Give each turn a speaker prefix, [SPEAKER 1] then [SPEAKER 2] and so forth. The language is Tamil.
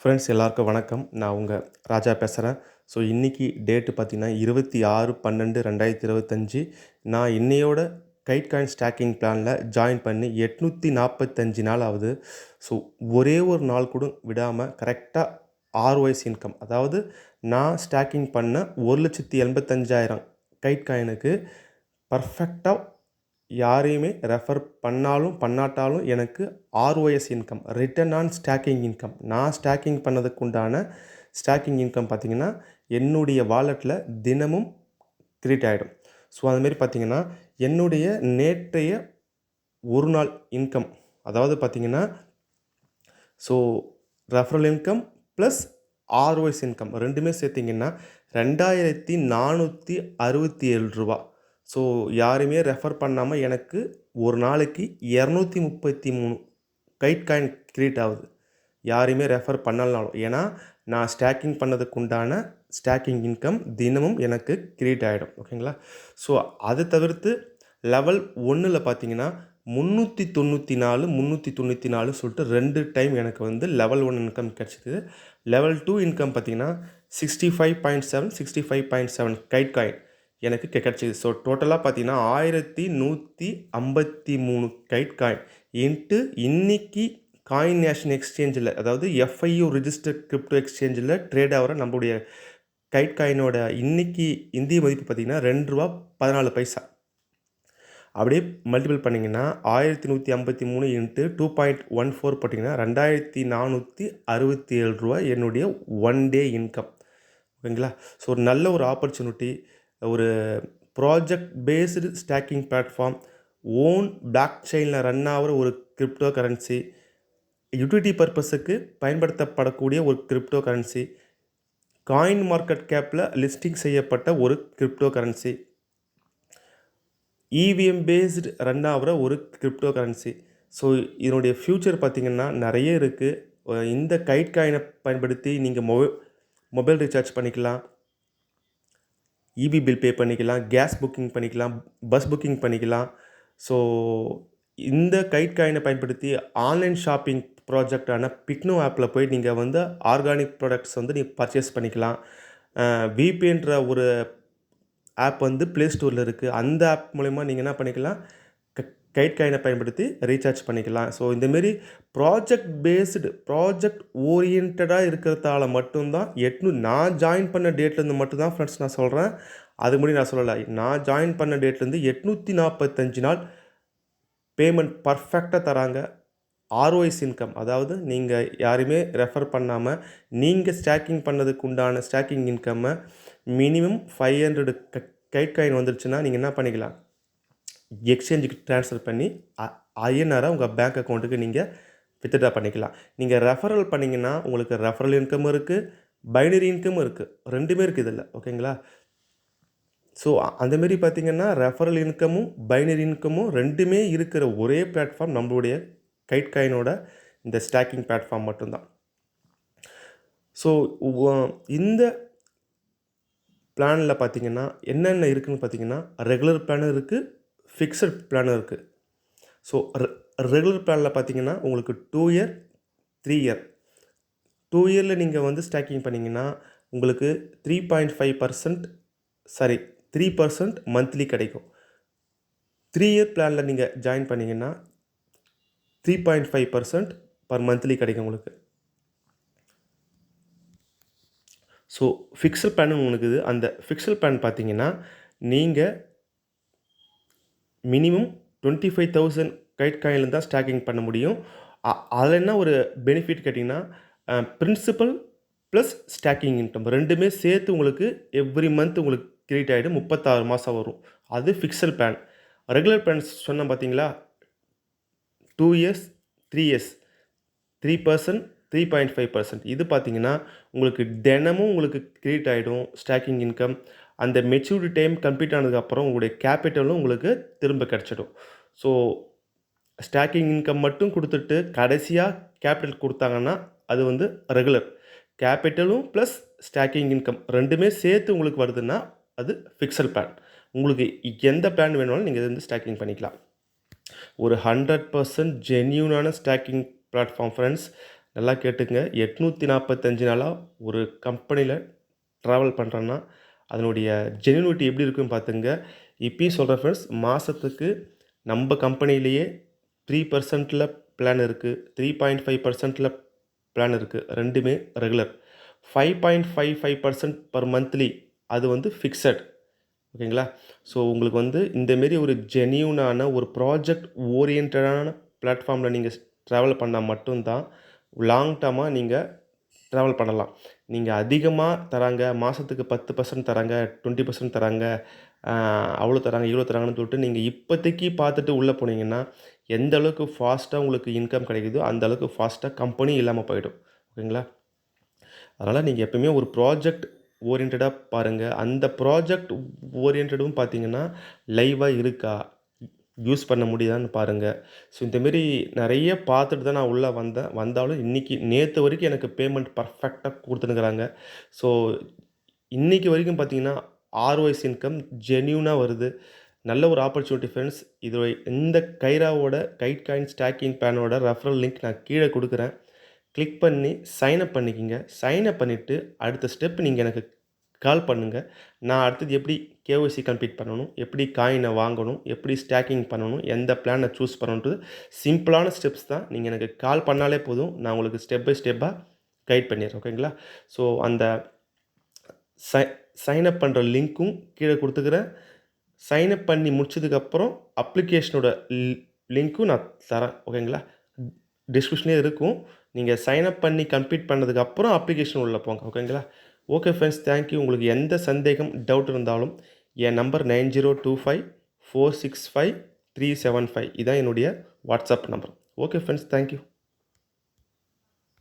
[SPEAKER 1] ஃப்ரெண்ட்ஸ் எல்லாருக்கும் வணக்கம். நான் உங்கள் ராஜா பேசுகிறேன் ஸோ இன்றைக்கி டேட்டு பார்த்தீங்கன்னா இருபத்தி ஆறு பன்னெண்டு ரெண்டாயிரத்தி இருபத்தஞ்சி. நான் இன்னையோட கைட் காயின் ஸ்டாக்கிங் பிளானில் ஜாயின் பண்ணி எட்நூற்றி நாற்பத்தஞ்சு நாள் ஆகுது. ஸோ ஒரே ஒரு நாள் கூட விடாமல் கரெக்டாக ஆர்ஒய்ஸ் இன்கம் அதாவது நான் ஸ்டாக்கிங் பண்ண ஒரு லட்சத்தி எண்பத்தஞ்சாயிரம் கைட் காயினுக்கு பர்ஃபெக்டாக யாரையுமே ரெஃபர் பண்ணாலும் பண்ணாட்டாலும் எனக்கு ROS income return on staking income நான் ஸ்டாக்கிங் பண்ணதுக்கு உண்டான ஸ்டாக்கிங் இன்கம் பார்த்திங்கன்னா என்னுடைய வாலெட்டில் தினமும் கிரியேட் ஆகிடும் ஸோ அதுமாரி பார்த்திங்கன்னா என்னுடைய நேற்றைய ஒரு நாள் இன்கம் அதாவது பார்த்திங்கன்னா so referral income plus ROS income ரெண்டுமே சேர்த்திங்கன்னா ரெண்டாயிரத்தி நானூற்றி அறுபத்தி ஏழு ரூபா. ஸோ யாருமே ரெஃபர் பண்ணாமல் எனக்கு ஒரு நாளைக்கு இரநூத்தி முப்பத்தி மூணு கைட் காயின் கிரியேட் ஆகுது. யாரையுமே ரெஃபர் பண்ணலனாலும். ஏன்னா நான் ஸ்டாக்கிங் பண்ணதுக்கு உண்டான ஸ்டாக்கிங் இன்கம் தினமும் எனக்கு கிரியேட் ஆகிடும் ஓகேங்களா ஸோ அதை தவிர்த்து லெவல் ஒன்றில் பார்த்தீங்கன்னா முந்நூற்றி தொண்ணூற்றி நாலு முந்நூற்றி தொண்ணூற்றி நாலு சொல்லிட்டு ரெண்டு டைம் எனக்கு வந்து லெவல் ஒன் இன்கம் கிடச்சிது. லெவல் டூ இன்கம் பார்த்தீங்கன்னா sixty five point seven sixty five point seven kite coin எனக்கு கிடச்சிது. ஸோ டோட்டலாக பார்த்தீங்கன்னா ஆயிரத்தி நூற்றி ஐம்பத்தி மூணு கைட் காயின் இன்ட்டு இன்னைக்கு காயின் நேஷன் எக்ஸ்சேஞ்சில் அதாவது எஃப்ஐயூ ரிஜிஸ்டர் கிரிப்டோ எக்ஸ்சேஞ்சில் ட்ரேட் ஆகிற நம்மளுடைய கைட் காயினோட இன்னைக்கு இந்திய மதிப்பு பார்த்திங்கன்னா ரெண்டு ரூபா பதினாலு பைசா. அப்படியே மல்டிபிள் பண்ணிங்கன்னா ஆயிரத்தி நூற்றி ஐம்பத்தி மூணு into two point one four போட்டிங்கன்னா ரெண்டாயிரத்தி நானூற்றி அறுபத்தி ஏழு ரூபா என்னுடைய ஒன் டே இன்கம் ஓகேங்களா ஸோ ஒரு நல்ல ஒரு ஆப்பர்ச்சுனிட்டி ஒரு project based staking platform on block செயினில் ரன் ஆகிற ஒரு கிரிப்டோ கரன்சி யூட்டிலிட்டி பர்பஸுக்கு பயன்படுத்தப்படக்கூடிய ஒரு கிரிப்டோ கரன்சி காயின் மார்க்கெட் கேப்பில் லிஸ்டிங் செய்யப்பட்ட ஒரு crypto currency EVM based run ஆகிற ஒரு கிரிப்டோ கரன்சி ஸோ இதனுடைய ஃப்யூச்சர் பார்த்திங்கன்னா நிறைய இருக்குது இந்த கைட் காயினை பயன்படுத்தி நீங்கள் மொபைல் மொபைல் ரீசார்ஜ் பண்ணிக்கலாம். இபி பில் பே பண்ணிக்கலாம் கேஸ் புக்கிங் பண்ணிக்கலாம் பஸ் புக்கிங் பண்ணிக்கலாம். ஸோ இந்த கைட் காயினை பயன்படுத்தி ஆன்லைன் ஷாப்பிங் ப்ராஜெக்டான பிக்னோ ஆப்பில் போய் நீங்கள் வந்து ஆர்கானிக் ப்ராடக்ட்ஸ் வந்து நீங்கள் பர்ச்சேஸ் பண்ணிக்கலாம். விபின்ற ஒரு ஆப் வந்து ப்ளே ஸ்டோரில் இருக்குது அந்த ஆப் மூலிமா நீங்கள் என்ன பண்ணிக்கலாம்? கைட் காயினை பயன்படுத்தி ரீசார்ஜ் பண்ணிக்கலாம். ஸோ இந்தமாரி ப்ராஜெக்ட் பேஸ்டு ப்ராஜெக்ட் ஓரியன்டாக இருக்கிறதால மட்டும்தான் எட்நூ நான் ஜாயின் பண்ண டேட்லேருந்து மட்டும்தான் ஃப்ரெண்ட்ஸ் நான் சொல்கிறேன் அது முடி நான் சொல்லலை. நான் ஜாயின் பண்ண டேட்லேருந்து எட்நூற்றி நாற்பத்தஞ்சு நாள் பேமெண்ட் பர்ஃபெக்டாக தராங்க. ஆர்ஒய்ஸ் இன்கம் அதாவது நீங்கள் யாரையுமே ரெஃபர் பண்ணாமல் நீங்கள் ஸ்டாக்கிங் பண்ணதுக்கு உண்டான staking இன்கம்மை minimum five hundred kite coin வந்துருச்சுன்னா நீங்கள் என்ன பண்ணிக்கலாம்? எக்ஸ்சேஞ்சுக்கு ட்ரான்ஸ்ஃபர் பண்ணி ஐஎன்ஆரை உங்கள் பேங்க் அக்கௌண்ட்டுக்கு நீங்கள் வித்ட்ரா பண்ணிக்கலாம். நீங்கள் ரெஃபரல் பண்ணிங்கன்னா உங்களுக்கு ரெஃபரல் இன்கம் இருக்குது பைனரி இன்கம் இருக்குது ரெண்டுமே இருக்குது இதில் ஓகேங்களா ஸோ அந்தமாரி பார்த்திங்கன்னா ரெஃபரல் இன்கமும் பைனரி இன்கமும் ரெண்டுமே இருக்கிற ஒரே பிளாட்ஃபார்ம் நம்மளுடைய கைட் காயினோட இந்த ஸ்டாக்கிங் பிளாட்ஃபார்ம் மட்டும்தான். ஸோ இந்த பிளானில் பார்த்திங்கன்னா என்னென்ன இருக்குதுன்னு பார்த்தீங்கன்னா ரெகுலர் பிளானும் இருக்குது ஃபிக்ஸட் பிளானும் இருக்குது ஸோ ரெகுலர் பிளானில் பார்த்தீங்கன்னா உங்களுக்கு two year three year two இயரில் நீங்கள் வந்து ஸ்டாக்கிங் பண்ணிங்கன்னா உங்களுக்கு three point five percent sorry three percent monthly கிடைக்கும். த்ரீ இயர் பிளானில் நீங்கள் ஜாயின் பண்ணிங்கன்னா three point five percent per monthly கிடைக்கும் உங்களுக்கு. ஸோ ஃபிக்ஸல் பிளான் உங்களுக்கு இது அந்த ஃபிக்ஸல் பிளான் பார்த்தீங்கன்னா நீங்கள் minimum twenty five thousand kite காயினில் தான் ஸ்டாக்கிங் பண்ண முடியும். அதில் என்ன ஒரு பெனிஃபிட் கேட்டிங்கன்னா பிரின்சிபல் ப்ளஸ் ஸ்டாக்கிங் இன்கம் ரெண்டுமே சேர்த்து உங்களுக்கு எவ்ரி மந்த் உங்களுக்கு கிரியேட் ஆகிடும் முப்பத்தாறு மாதம் வரும். அது ஃபிக்ஸல் பிளான் ரெகுலர் பிளான் சொன்னேன் பார்த்தீங்களா two years three years three percent three point five percent இது பார்த்தீங்கன்னா உங்களுக்கு தினமும் உங்களுக்கு கிரியேட் ஆகிடும் ஸ்டாக்கிங் இன்கம் அந்த மெச்சூரிட்டி டைம் கம்ப்ளீட் ஆனதுக்கப்புறம் உங்களுடைய கேபிட்டலும் உங்களுக்கு திரும்ப கிடச்சிடும். ஸோ ஸ்டாக்கிங் இன்கம் மட்டும் கொடுத்துட்டு கடைசியாக கேபிட்டல் கொடுத்தாங்கன்னா அது வந்து ரெகுலர் கேபிட்டலும் ப்ளஸ் ஸ்டாக்கிங் இன்கம் ரெண்டுமே சேர்த்து உங்களுக்கு வருதுன்னா அது ஃபிக்ஸட் பிளான் உங்களுக்கு எந்த பிளான் வேணுனாலும் நீங்கள் இது வந்து ஸ்டாக்கிங் பண்ணிக்கலாம். ஒரு ஹண்ட்ரட் பர்சன்ட் ஜென்யூனான ஸ்டாக்கிங் பிளாட்ஃபார்ம் ஃப்ரெண்ட்ஸ் நல்லா கேட்டுக்கங்க எட்நூற்றி நாற்பத்தஞ்சு நாளாக ஒரு கம்பெனியில் ட்ராவல் பண்ணுறேன்னா அதனுடைய ஜெனியூனிட்டி எப்படி இருக்குன்னு பார்த்துங்க. இப்பயும் சொல்கிறேன் ஃப்ரெண்ட்ஸ் மாதத்துக்கு நம்ம கம்பெனிலேயே த்ரீ பர்சன்ட்டில் பிளான் இருக்குது த்ரீ பாயிண்ட் ஃபைவ் பர்சன்ட்டில் பிளான் இருக்குது ரெண்டுமே regular five point five five percent per monthly அது வந்து ஃபிக்ஸட் ஓகேங்களா? ஸோ உங்களுக்கு வந்து இந்தமாரி ஒரு ஜென்யூனான ஒரு ப்ராஜெக்ட் ஓரியன்டான பிளாட்ஃபார்மில் நீங்கள் ட்ராவல் பண்ணால் மட்டும்தான் லாங் டர்மாக நீங்கள் ட்ராவல் பண்ணலாம். நீங்கள் அதிகமாக தராங்க மாதத்துக்கு பத்து பர்சன்ட் தராங்க டுவெண்ட்டி பர்சன்ட் தராங்க அவ்வளோ தராங்க இவ்வளோ தராங்கன்னு சொல்லிட்டு நீங்கள் இப்போதைக்கு பார்த்துட்டு உள்ளே போனீங்கன்னா எந்த அளவுக்கு ஃபாஸ்ட்டாக உங்களுக்கு இன்கம் கிடைக்குதோ அந்த அளவுக்கு ஃபாஸ்ட்டாக கம்பெனி இல்லாமல் போயிடும். ஓகேங்களா? அதனால் நீங்கள் எப்பவுமே ஒரு ப்ராஜெக்ட் ஓரியன்டாக பாருங்கள் அந்த ப்ராஜெக்ட் ஓரியன்டும் பார்த்தீங்கன்னா லைவாக இருக்கா? யூஸ் பண்ண முடியுதான்னு பாருங்கள் ஸோ இந்தமாரி நிறைய பார்த்துட்டு தான் நான் உள்ளே வந்தேன். வந்தாலும் இன்றைக்கி நேற்று வரைக்கும் எனக்கு பேமெண்ட் பர்ஃபெக்டாக கொடுத்துனுக்குறாங்க ஸோ இன்றைக்கி வரைக்கும் பார்த்தீங்கன்னா ஆர்ஒய்ஸ் இன்கம் ஜென்யூனாக வருது. நல்ல ஒரு ஆப்பர்ச்சுனிட்டி ஃப்ரெண்ட்ஸ் இது இந்த கைராவோட கைட் காயின் ஸ்டாக்கிங் பேனோட ரெஃபரல் லிங்க் நான் கீழே கொடுக்குறேன். கிளிக் பண்ணி சைன் அப் பண்ணிக்கிங்க. சைன் அப் பண்ணிவிட்டு அடுத்த ஸ்டெப் நீங்கள் எனக்கு கால் பண்ணுங்கள் நான் அடுத்தது எப்படி கேஒய்சி கம்ப்ளீட் பண்ணணும்? எப்படி காயினை வாங்கணும்? எப்படி ஸ்டாக்கிங் பண்ணணும்? எந்த பிளானை சூஸ் பண்ணணுன்றது சிம்பிளான ஸ்டெப்ஸ் தான். நீங்கள் எனக்கு கால் பண்ணாலே போதும். நான் உங்களுக்கு ஸ்டெப் பை ஸ்டெப்பாக கைட் பண்ணிடுறேன். ஓகேங்களா ஸோ அந்த சை சைன் அப் பண்ணுற லிங்க்கும் கீழே கொடுத்துக்கிறேன் சைன் அப் பண்ணி முடிச்சதுக்கப்புறம் அப்ளிகேஷனோட லிங்க்கும் நான் தரேன். ஓகேங்களா டிஸ்கிரிப்ஷன்லேயே இருக்கும். நீங்கள் சைன் அப் பண்ணி கம்ப்ளீட் பண்ணதுக்கப்புறம் அப்ளிகேஷன் உள்ளே போங்க. ஓகேங்களா ஓகே ஃப்ரெண்ட்ஸ் தேங்க்யூ உங்களுக்கு எந்த சந்தேகம் டவுட் இருந்தாலும் என் number nine zero two five four six five three seven five இதான் என்னுடைய WhatsApp number okay friends thank you